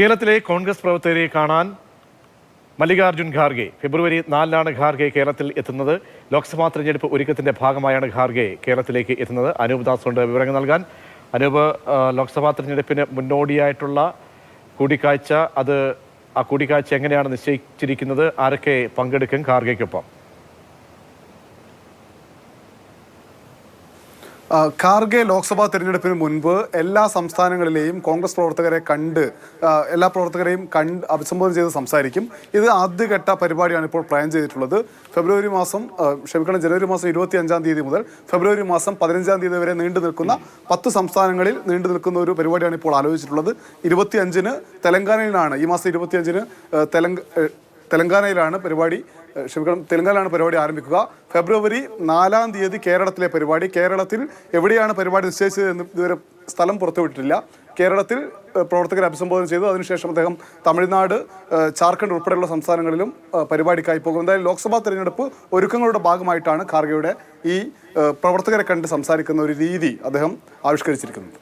കേരളത്തിലെ കോൺഗ്രസ് പ്രവർത്തകരെ കാണാൻ മല്ലികാർജുൻ ഖാർഗെ. ഫെബ്രുവരി നാലിനാണ് ഖാർഗെ കേരളത്തിൽ എത്തുന്നത്. ലോക്സഭാ തെരഞ്ഞെടുപ്പ് ഒരുക്കത്തിന്റെ ഭാഗമായാണ് ഖാർഗെ കേരളത്തിലേക്ക് എത്തുന്നത്. അനൂപ് ദാസ് ഉണ്ട് വിവരങ്ങൾ നൽകാൻ. അനൂപ് ലോക്സഭാ തെരഞ്ഞെടുപ്പിന് മുന്നോടിയായിട്ടുള്ള കൂടിക്കാഴ്ച അത് ആ കൂടിക്കാഴ്ച എങ്ങനെയാണ് നിശ്ചയിച്ചിരിക്കുന്നത്? ആരൊക്കെ പങ്കെടുക്കും ഖാർഗെക്കൊപ്പം ഖാർഗെ ലോക്സഭാ തെരഞ്ഞെടുപ്പിന് മുൻപ് എല്ലാ സംസ്ഥാനങ്ങളിലെയും കോൺഗ്രസ് പ്രവർത്തകരെ കണ്ട് എല്ലാ പ്രവർത്തകരെയും കണ്ട് അഭിസംബോധന ചെയ്ത് സംസാരിക്കും. ഇത് ആദ്യഘട്ട പരിപാടിയാണ് ഇപ്പോൾ പ്ലാൻ ചെയ്തിട്ടുള്ളത്. ഫെബ്രുവരി മാസം ക്ഷമിക്കണം ജനുവരി മാസം ഇരുപത്തി അഞ്ചാം തീയതി മുതൽ ഫെബ്രുവരി മാസം പതിനഞ്ചാം തീയതി വരെ നീണ്ടു നിൽക്കുന്ന പത്ത് സംസ്ഥാനങ്ങളിൽ നീണ്ടു നിൽക്കുന്ന ഒരു പരിപാടിയാണ് ഇപ്പോൾ ആലോചിച്ചിട്ടുള്ളത്. ഇരുപത്തി അഞ്ചിന് തെലങ്കാനയിലാണ് ഈ മാസം ഇരുപത്തി അഞ്ചിന് തെലങ്ക തെലങ്കാനയിലാണ് പരിപാടി ക്ഷമിക്കണം തെലങ്കാനയിലാണ് പരിപാടി ആരംഭിക്കുക. ഫെബ്രുവരി നാലാം തീയതി കേരളത്തിലെ പരിപാടി. കേരളത്തിൽ എവിടെയാണ് പരിപാടി നിശ്ചയിച്ചത് എന്ന് ഇതുവരെ സ്ഥലം പുറത്തുവിട്ടിട്ടില്ല. കേരളത്തിൽ പ്രവർത്തകരെ അഭിസംബോധന ചെയ്തു. അതിനുശേഷം അദ്ദേഹം തമിഴ്നാട് ജാർഖണ്ഡ് ഉൾപ്പെടെയുള്ള സംസ്ഥാനങ്ങളിലും പരിപാടിക്കായി പോകും. എന്തായാലും ലോക്സഭാ തെരഞ്ഞെടുപ്പ് ഒരുക്കങ്ങളുടെ ഭാഗമായിട്ടാണ് ഖാർഗെയുടെ ഈ പ്രവർത്തകരെ കണ്ട് സംസാരിക്കുന്ന ഒരു രീതി അദ്ദേഹം ആവിഷ്കരിച്ചിരിക്കുന്നത്.